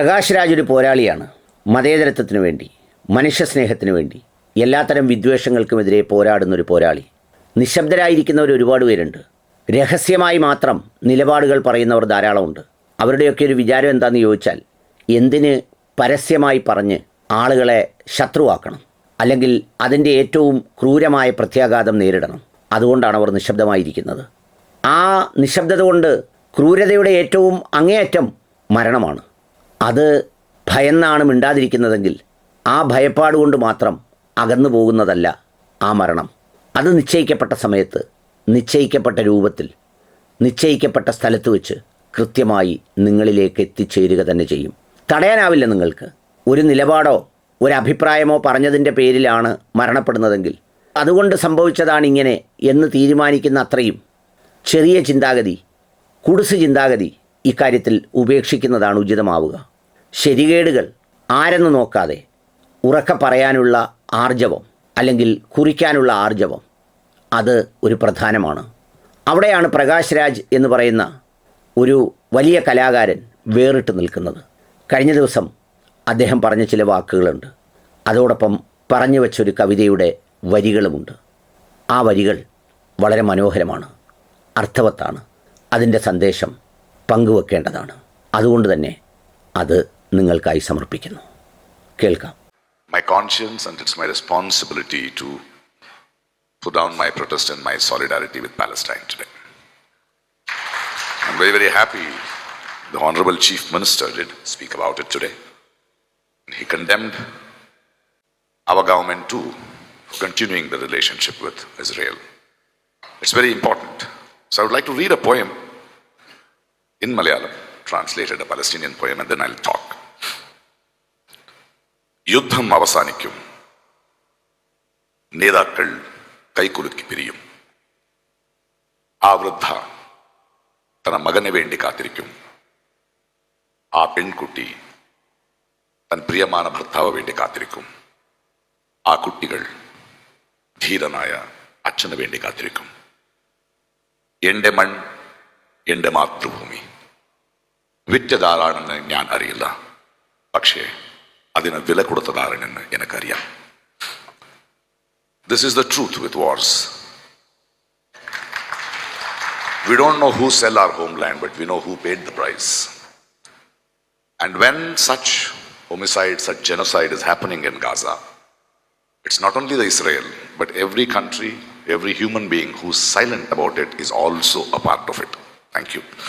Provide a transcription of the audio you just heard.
പ്രകാശ് രാജ് ഒരു പോരാളിയാണ്. മതേതരത്വത്തിന് വേണ്ടി മനുഷ്യസ്നേഹത്തിന് വേണ്ടി എല്ലാത്തരം വിദ്വേഷങ്ങൾക്കുമെതിരെ പോരാടുന്ന ഒരു പോരാളി. നിശബ്ദരായിരിക്കുന്നവർ ഒരുപാട് പേരുണ്ട്. രഹസ്യമായി മാത്രം നിലപാടുകൾ പറയുന്നവർ ധാരാളമുണ്ട്. അവരുടെയൊക്കെ ഒരു വിചാരം എന്താണെന്ന് ചോദിച്ചാൽ എന്തിന് പരസ്യമായി പറഞ്ഞ് ആളുകളെ ശത്രുവാക്കണം? അല്ലെങ്കിൽ അതിന്റെ ഏറ്റവും ക്രൂരമായ പ്രത്യാഘാതം നേരിടണം. അതുകൊണ്ടാണ് അവർ നിശബ്ദമായിരിക്കുന്നത്. ആ നിശബ്ദത കൊണ്ട് ക്രൂരതയുടെ ഏറ്റവും അങ്ങേയറ്റം മരണമാണ്. അത് ഭയന്നാണ് മിണ്ടാതിരിക്കുന്നതെങ്കിൽ ആ ഭയപ്പാട് കൊണ്ട് മാത്രം അകന്നു പോകുന്നതല്ല ആ മരണം. അത് നിശ്ചയിക്കപ്പെട്ട സമയത്ത് നിശ്ചയിക്കപ്പെട്ട രൂപത്തിൽ നിശ്ചയിക്കപ്പെട്ട സ്ഥലത്ത് വെച്ച് കൃത്യമായി നിങ്ങളിലേക്ക് എത്തിച്ചേരുക തന്നെ ചെയ്യും. തടയാനാവില്ല നിങ്ങൾക്ക്. ഒരു നിലപാടോ ഒരു അഭിപ്രായമോ പറഞ്ഞതിന്റെ പേരിലാണ് മരണപ്പെടുന്നതെങ്കിൽ അതുകൊണ്ട് സംഭവിച്ചതാണ് ഇങ്ങനെ എന്ന് തീരുമാനിക്കുന്ന അത്രയും ചെറിയ ചിന്താഗതി കുടുസ് ചിന്താഗതി ഇക്കാര്യത്തിൽ ഉപേക്ഷിക്കുന്നതാണ് ഉചിതമാവുക. ശരികേടുകൾ ആരെന്ന് നോക്കാതെ ഉറക്ക പറയാനുള്ള ആർജവം അല്ലെങ്കിൽ കുറിക്കാനുള്ള ആർജവം അത് ഒരു പ്രധാനമാണ്. അവിടെയാണ് പ്രകാശ് രാജ് എന്ന് പറയുന്ന ഒരു വലിയ കലാകാരൻ വേറിട്ട് നിൽക്കുന്നത്. കഴിഞ്ഞ ദിവസം അദ്ദേഹം പറഞ്ഞ ചില വാക്കുകളുണ്ട്. അതോടൊപ്പം പറഞ്ഞു വെച്ചൊരു കവിതയുടെ വരികളുമുണ്ട്. ആ വരികൾ വളരെ മനോഹരമാണ്. അർത്ഥവത്താണ്. അതിന്റെ സന്ദേശം പങ്കുവെക്കേണ്ടതാണ്. അതുകൊണ്ട് തന്നെ അത് നിങ്ങൾക്കായി സമർപ്പിക്കുന്നു കേൾക്കാം my conscience and it's my responsibility to put down my protest and my solidarity with Palestine today. I'm very, very happy the Honorable Chief Minister did speak about it today. He condemned our government too for continuing the relationship with Israel. It's very important. So I would like to read a poem in Malayalam, translated a Palestinian poem, and then I'll talk. യുദ്ധം അവസാനിക്കും. നേതാക്കൾ കൈക്കുലുക്കി പിരിയും. ആ വൃദ്ധ തന മകന് വേണ്ടി കാത്തിരിക്കും. ആ പെൺകുട്ടി തൻ പ്രിയമാന ഭർത്താവ് വേണ്ടി കാത്തിരിക്കും. ആ കുട്ടികൾ ധീരനായ അച്ഛന് വേണ്ടി കാത്തിരിക്കും. എന്റെ മൺ എന്റെ മാതൃഭൂമി. വിറ്റതാരാണെന്ന് ഞാൻ അറിയില്ല. പക്ഷേ അതിന് വില കൊടുത്തതാരെന്ന് എനിക്കറിയാം this is the truth with wars We don't know who sell our homeland, but we know who paid the price. And when such homicide, such genocide is happening in Gaza, it's not only the Israel, but every country, every human being who's silent about it is also a part of it. Thank you.